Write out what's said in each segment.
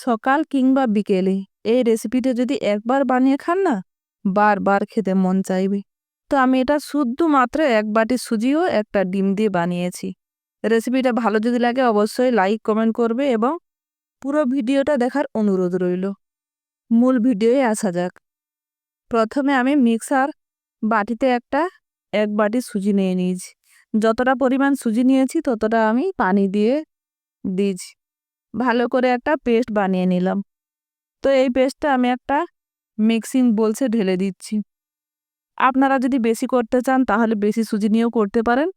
সকাল কিংবা বিকেলে। এই রেসিপিটা যদি একবার বানিয়ে খান না, বারবার খেতে মন চাইবে। তো আমি এটা শুধুমাত্র এক বাটি সুজিও একটা ডিম দিয়ে বানিয়েছি। রেসিপিটা ভালো যদি লাগে অবশ্যই লাইক কমেন্ট করবে এবং পুরো ভিডিওটা দেখার অনুরোধ রইল। মূল ভিডিওয়ে আসা যাক। প্রথমে আমি মিক্সার বাটিতে একটা এক বাটি সুজি নিয়ে নিয়েছি। যতটা পরিমাণ সুজি নিয়েছি ততটা আমি পানি দিয়ে দিয়েছি। ভালো করে একটা পেস্ট বানিয়ে নিলাম। তো এই পেস্টটা আমি একটা মিক্সিং বলছে ঢেলে দিচ্ছি। আপনারা যদি বেশি করতে চান, তাহলে বেশি সুজি নিয়েও করতে পারেন।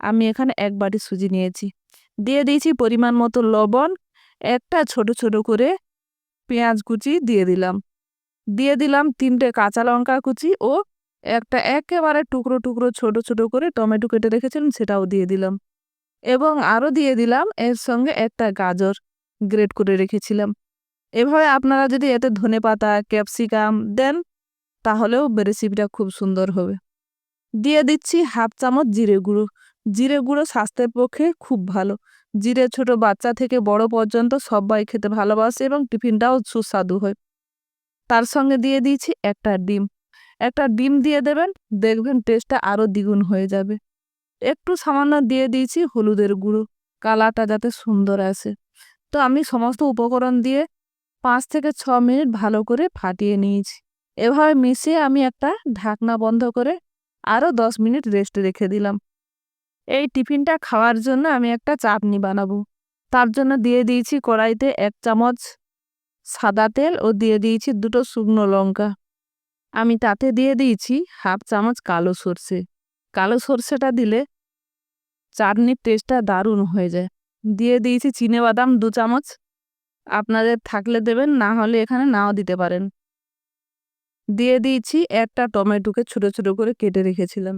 আমি এখানে এক বাটি সুজি নিয়েছি। দিয়ে দিয়েছি পরিমাণ মতো লবণ, একটা ছোট ছোট করে পেঁয়াজ কুচি দিয়ে দিলাম। দিয়ে দিলাম তিনটে কাঁচা লঙ্কা কুচি ও একটা একেবারে টুকরো টুকরো ছোট ছোট করে টমেটো কেটে রেখেছিলাম, সেটাও দিয়ে দিলাম। এবং আরও দিয়ে দিলাম এর সঙ্গে একটা গাজর। গ্রেট করে রেখেছিলাম। এভাবে আপনারা যদি এতে ধনে পাতা ক্যাপসিকাম দেন, তাহলেও রেসিপিটা খুব সুন্দর হবে। দিয়ে দিচ্ছি হাফ চামচ জিরে গুঁড়ো। জিরে গুঁড়ো স্বাস্থ্যের পক্ষে খুব ভালো। জিরে ছোট বাচ্চা থেকে বড় পর্যন্ত সবাই খেতে ভালোবাসে এবং টিফিনটাও সুস্বাদু হয়। তার সঙ্গে দিয়ে দিয়েছি একটা ডিম। একটা ডিম দিয়ে দেবেন, দেখবেন টেস্টটা আরও দ্বিগুণ হয়ে যাবে। একটু সামান্য দিয়ে দিয়েছি হলুদের গুঁড়ো। কালারটা যাতে সুন্দর আসে। তো আমি সমস্ত উপকরণ দিয়ে পাঁচ থেকে ছ মিনিট ভালো করে ফাটিয়ে নিয়েছি। এভাবে মিশিয়ে আমি একটা ঢাকনা বন্ধ করে আরও দশ মিনিট রেস্ট রেখে দিলাম। এই টিফিনটা খাওয়ার জন্য আমি একটা চাটনি বানাবো। তার জন্য দিয়ে দিয়েছি কড়াইতে এক চামচ সাদা তেল ও দিয়ে দিয়েছি দুটো শুকনো লঙ্কা। আমি তাতে দিয়ে দিয়েছি হাফ চামচ কালো সর্ষে। কালো সর্ষেটা দিলে চাটনির টেস্টটা দারুণ হয়ে যায়। দিয়ে দিয়েছি চিনে বাদাম দু চামচ। আপনাদের থাকলে দেবেন, না হলে এখানে নাও দিতে পারেন। দিয়ে দিয়েছি একটা টমেটোকে ছোটো ছোটো করে কেটে রেখেছিলাম।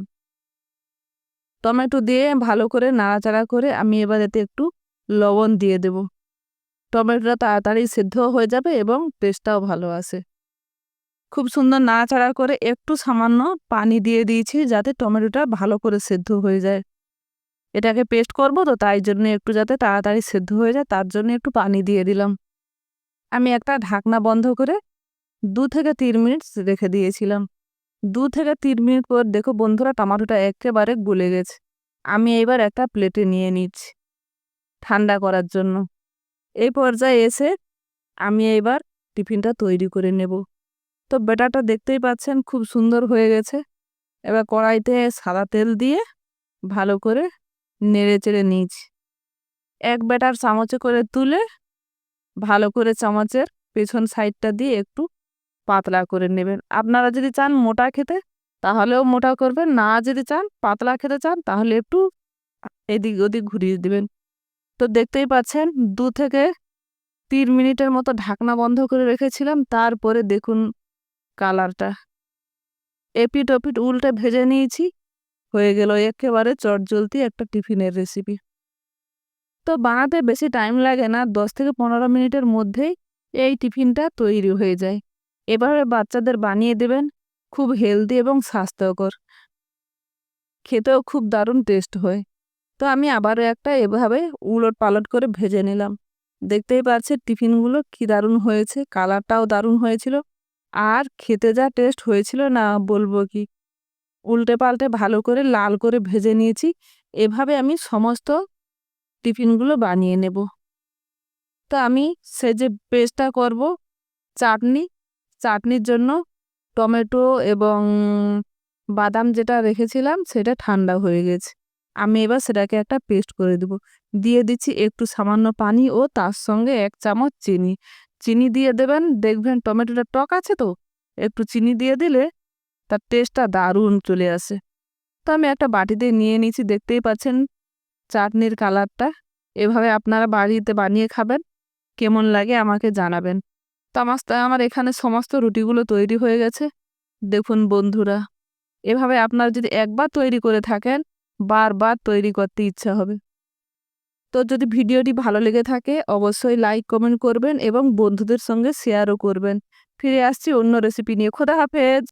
টমেটো দিয়ে ভালো করে নাড়াচাড়া করে আমি এবার এতে একটু লবণ দিয়ে দেব। টমেটোটা তাড়াতাড়ি সেদ্ধ হয়ে যাবে এবং টেস্টটাও ভালো আসে। খুব সুন্দর নাড়াচাড়া করে একটু সামান্য পানি দিয়ে দিয়েছি যাতে টমেটোটা ভালো করে সেদ্ধ হয়ে যায়। এটাকে পেস্ট করব তো তাই জন্য একটু যাতে তাড়াতাড়ি সেদ্ধ হয়ে যায়, তার জন্য একটু পানি দিয়ে দিলাম। আমি একটা ঢাকনা বন্ধ করে দু থেকে তিন মিনিট রেখে দিয়েছিলাম। দু থেকে তিন মিনিট পর দেখো বন্ধুরা টমাটোটা একেবারে গলে গেছে। আমি এবার একটা প্লেটে নিয়ে নিচ্ছি ঠান্ডা করার জন্য। এই পর্যায়ে এসে আমি এবার টিফিনটা তৈরি করে নেব। তো বেটাটা দেখতেই পাচ্ছেন খুব সুন্দর হয়ে গেছে। এবার কড়াইতে সাদা তেল দিয়ে ভালো করে নেড়ে চেড়ে নিয়েছি এক বেটার চামচে করে তুলে ভালো করে চামচের পেছন সাইডটা দিয়ে একটু পাতলা করে নেবেন। আপনারা যদি চান মোটা খেতে, তাহলেও মোটা করবেন। না যদি চান পাতলা খেতে চান, তাহলে একটু এদিক ওদিক ঘুরিয়ে দিবেন। তো দেখতেই পাচ্ছেন, দু থেকে তিন মিনিটের মতো ঢাকনা বন্ধ করে রেখেছিলাম। তারপরে দেখুন কালারটা। এপিট ওপিট উল্টে ভেজে নিয়েছি। হয়ে গেল একেবারে চটজলতি একটা টিফিনের রেসিপি তো বানাতে বেশি টাইম লাগে না, দশ থেকে পনেরো মিনিটের মধ্যেই এই টিফিনটা তৈরি হয়ে যায়। এভাবে বাচ্চাদের বানিয়ে দেবেন, খুব হেলদি এবং স্বাস্থ্যকর। খেতেও খুব দারুণ টেস্ট হয়। তো আমি আবারও একটা এভাবে উলট পালট করে ভেজে নিলাম। দেখতেই পাচ্ছে টিফিনগুলো কি দারুণ হয়েছে কালারটাও দারুণ হয়েছিল। আর খেতে যা টেস্ট হয়েছিল না বলব কি। উল্টে পাল্টে ভালো করে লাল করে ভেজে নিয়েছি। এভাবে আমি সমস্ত টিফিনগুলো বানিয়ে নেব। তো আমি সে যে পেস্টটা করব, চাটনি, চাটনির জন্য টমেটো এবং বাদাম যেটা রেখেছিলাম সেটা ঠান্ডা হয়ে গেছে। আমি এবার সেটাকে একটা পেস্ট করে দেব। দিয়ে দিচ্ছি একটু সামান্য পানি ও তার সঙ্গে এক চামচ চিনি। চিনি দিয়ে দেবেন, দেখবেন টমেটোটা টক আছে তো? একটু চিনি দিয়ে দিলে তার টেস্টটা দারুণ চলে আসে। তো আমি একটা বাটিতে নিয়ে নিয়েছি, দেখতেই পাচ্ছেন চাটনির কালারটা। এভাবে আপনারা বাড়িতে বানিয়ে খাবেন, কেমন লাগে আমাকে জানাবেন। তো আমার আমার এখানে সমস্ত রুটিগুলো তৈরি হয়ে গেছে। দেখুন বন্ধুরা, এভাবে আপনারা যদি একবার তৈরি করে থাকেন, বারবার তৈরি করতে ইচ্ছা হবে। তো যদি ভিডিওটি ভালো লেগে থাকে, অবশ্যই লাইক, কমেন্ট করবেন এবং বন্ধুদের সঙ্গে শেয়ারও করবেন। ফিরে আসছি অন্য রেসিপি নিয়ে। খোদা হাফেজ!